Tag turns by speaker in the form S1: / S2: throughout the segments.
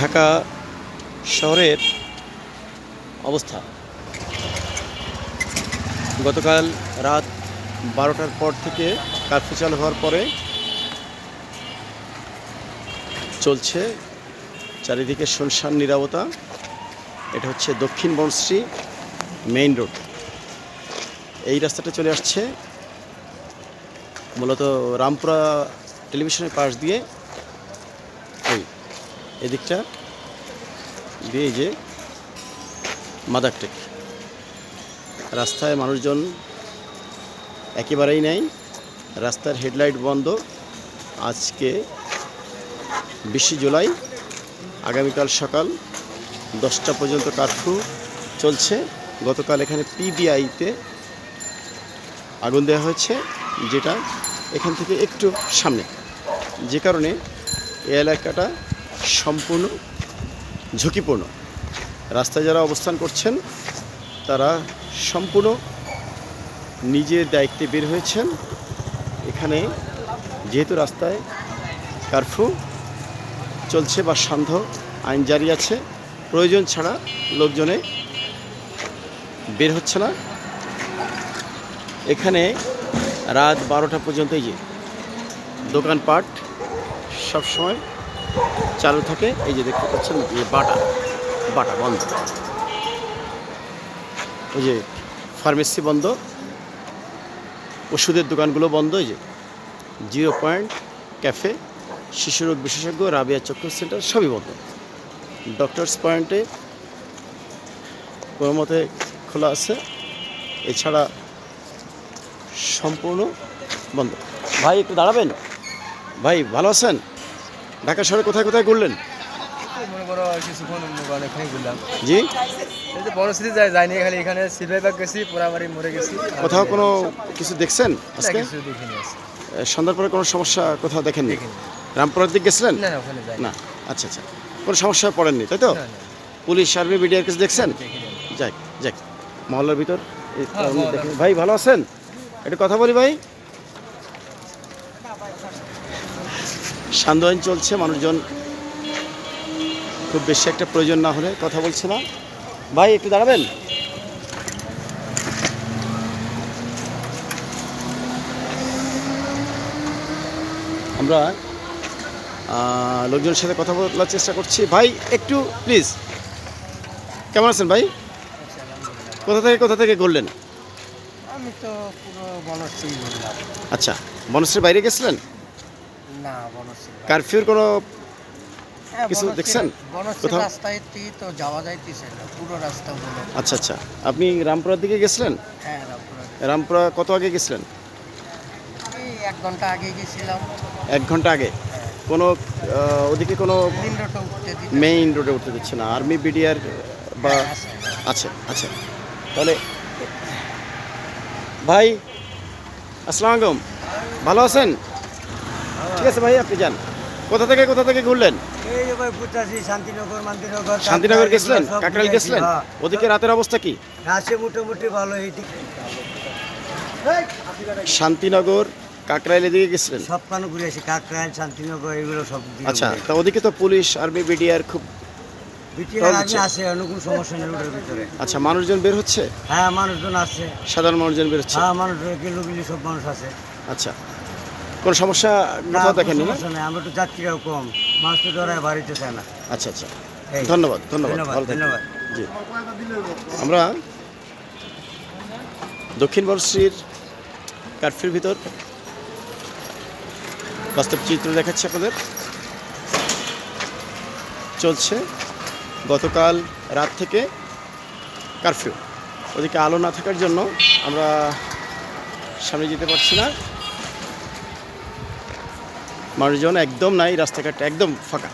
S1: ঢাকা শহরের অবস্থা। গতকাল রাত বারোটার পর থেকে কার্ফিউ চালু হওয়ার পরে চলছে চারিদিকে শুনশান নিরাপত্তা এটা হচ্ছে দক্ষিণ বনশ্রী মেইন রোড। এই রাস্তাটা চলে আসছে মূলত রামপুরা টেলিভিশনের পাশ দিয়ে এদিকটা দিয়ে যে মাদারটেক রাস্তায় মানুষজন একেবারেই নেই, রাস্তার হেডলাইট বন্ধ। আজকে বিশে জুলাই, আগামীকাল সকাল দশটা পর্যন্ত কারফিউ চলছে। গতকাল এখানে পিবিআইতে আগুন দেওয়া হয়েছে, যেটা এখান থেকে একটু সামনে। যে কারণে এই এলাকাটা সম্পূর্ণ, ঝুঁকিপূর্ণ। রাস্তায় যারা অবস্থান করছেন, তারা সম্পূর্ণ নিজের দায়িত্বে বের হয়েছেন। এখানে যেহেতু রাস্তায় কারফিউ চলছে বা সান্ধ্য আইন জারি আছে, প্রয়োজন ছাড়া লোকজনে বের হচ্ছে না। এখানে রাত বারোটা পর্যন্ত এই যে দোকানপাট সবসময় চালু থাকে এই যে দেখতে পাচ্ছেন এই বাটা বাটা বন্ধ। ওই যে ফার্মেসি বন্ধ ওষুধের দোকানগুলো বন্ধ এই যে জিরো পয়েন্ট ক্যাফে শিশুরোগ বিশেষজ্ঞ রাবিয়া চক্ষু সেন্টার সবই বন্ধ। ডক্টরস পয়েন্টে কোনো মতে খোলা আছে এছাড়া সম্পূর্ণ বন্ধ। ভাই একটু দাঁড়াবেন? ভাই ভালো আছেন? ঢাকা শহরে কোথায় কোথায় ঘুরলেন?
S2: মনে করো কিছুক্ষণ ঘুরলাম।
S1: জি।
S2: এই যে বনশ্রী যায় যাইনি খালি এখানে সিলভাইবাগ গেছি পোড়াবাড়ি মরে গেছি।
S1: কোথাও কোনো কিছু দেখছেন আজকে?
S2: কিছু দেখিনি
S1: সন্ধ্যার পরে কোনো সমস্যা কোথাও দেখেননি?
S2: দেখিনি।
S1: রামপুরার দিক গেছিলেন?
S2: না না ওখানে যাই
S1: না আচ্ছা আচ্ছা। কোনো সমস্যা পড়েননি তাই তো? পুলিশ আর্মি বিডিআর কাছে দেখছেন?
S2: দেখিনি।
S1: যাক যাক। মহল্লার ভিতর এই
S2: হ্যাঁ,
S1: ভাই ভালো আছেন? একটু কথা বলি ভাই। আইন চলছে মানুষজন খুব বেশি একটা প্রয়োজন না হলে কথা বলছে না। ভাই একটু দাঁড়াবেন? আমরা লোকজনের সাথে কথা বলার চেষ্টা করছি। ভাই একটু প্লিজ কেমন আছেন ভাই? কোথা থেকে কোথা থেকে ঘুরলেন
S2: আমি তো পুরো বনশ্রী
S1: আচ্ছা বনশ্রীর বাইরে গেছিলেন?
S2: না বনশ্রী
S1: কারফিউর কোনো
S2: হ্যাঁ,
S1: কিছু দেখছেন? কোথাও?
S2: রাস্তায় তো যাওয়া যাইতেছে না পুরো রাস্তা
S1: আচ্ছা আচ্ছা। আপনি রামপুরার দিকে গেছিলেন?
S2: হ্যাঁ রামপুরা
S1: রামপুরা কত আগে গেছিলেন?
S2: এক ঘণ্টা আগে গেছিলাম।
S1: এক ঘণ্টা আগে? কোনো ওদিকে কোনো মেইন রোডে উঠতে দিচ্ছে না। আর্মি বিডিআর বা
S2: হ্যাঁ, আছে।
S1: আছে। আচ্ছা তাহলে ভাই আসসালামু আলাইকুম। ভালো আছেন? ঠিক আছে ভাই আপনি যান। কোথা থেকে কোথা থেকে ঘুরলেন?
S3: এই যে ভাই ঘুরতেছি শান্তিনগর মান্তিনগর
S1: শান্তিনগর গেছিলেন? কাকরাইল গেছিলেন?
S3: হ্যাঁ।
S1: ওদিকে রাতের অবস্থা কি?
S3: আছে মোটামুটি ভালো এই
S1: শান্তিনগর কাকরাইলের দিকে গেছিলেন?
S3: সব কানো ঘুরে আসি কাকরাইল শান্তিনগর এগুলো সব
S1: আচ্ছা তা ওদিকে তো পুলিশ আর্মি বিডিআর খুব আচ্ছা মানুষজন বের হচ্ছে?
S3: হ্যাঁ মানুষজন আছে।
S1: সাধারণ মানুষজন বের হচ্ছে?
S3: হ্যাঁ মানুষ গেলুগিলি সব মানুষ আছে।
S1: আচ্ছা। কোনো সমস্যা
S3: না
S1: কোথাও
S3: কোনো
S1: দেখেননি না?
S3: আমরা তো যাত্রীরাও কম। মানুষ তো ডরায় বাড়িতে চায় না।
S1: আচ্ছা আচ্ছা। ধন্যবাদ ধন্যবাদ
S3: ধন্যবাদ ধন্যবাদ।
S1: জি। আমরা দক্ষিণ বর্ষীর কার্ফির ভিতর বাস্তব চিত্র দেখাচ্ছি আপনাদের। চলছে গতকাল রাত থেকে কারফিউ। ওদিকে আলো না থাকার জন্য আমরা সামনে যেতে পারছি না। মানুষজন একদম নাই, রাস্তাঘাট একদম ফাঁকা।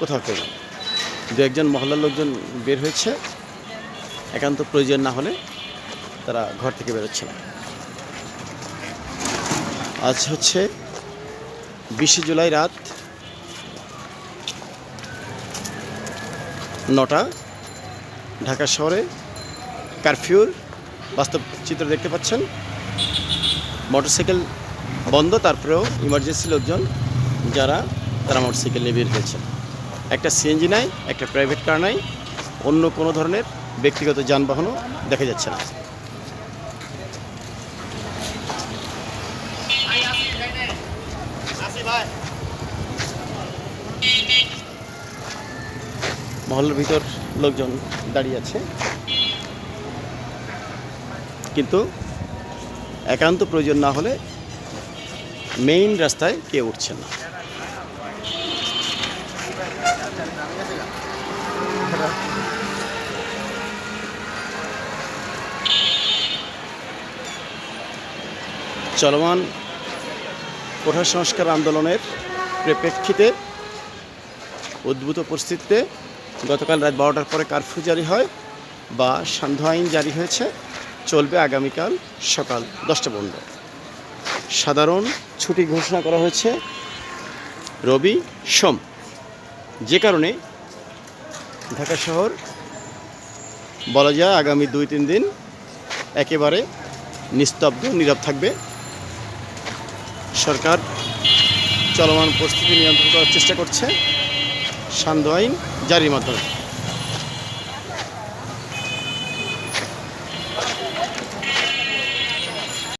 S1: কোথাও কেউ দু একজন মহল্লার লোকজন বের হয়েছে। একান্ত প্রয়োজন না হলে তারা ঘর থেকে বেরোচ্ছে না। আজ হচ্ছে বিশে জুলাই রাত নটা। ঢাকা শহরে কারফিউর বাস্তব চিত্র দেখতে পাচ্ছেন। মোটরসাইকেল বন্ধ, তারপরেও ইমার্জেন্সি লোকজন যারা, তারা মোটরসাইকেল নিয়ে বের হয়েছে। একটা সিএনজি নাই, একটা প্রাইভেট কার নাই, অন্য কোনো ধরনের ব্যক্তিগত যানবাহনও দেখা যাচ্ছে না। মহলের ভিতর লোকজন দাঁড়িয়ে আছে। কিন্তু একান্ত প্রয়োজন না হলে মেইন রাস্তায় কেউ উঠছে না। চলমান কোঠা সংস্কার আন্দোলনের প্রেক্ষিতে উদ্ভূত পরিস্থিতিতে গতকাল রাত বারোটার পরে কারফিউ জারি হয় বা সান্ধ্য আইন জারি হয়েছে, চলবে আগামীকাল সকাল দশটা পর্যন্ত সাধারণ ছুটি ঘোষণা করা হয়েছে। রবি, সোম। যে কারণে ঢাকা শহর বলা যায় আগামী দুই তিন দিন একেবারে নিস্তব্ধ, নীরব থাকবে। সরকার চলমান পরিস্থিতি নিয়ন্ত্রণ করার চেষ্টা করছে। সান্ধ্য আইন জারির মাধ্যমে।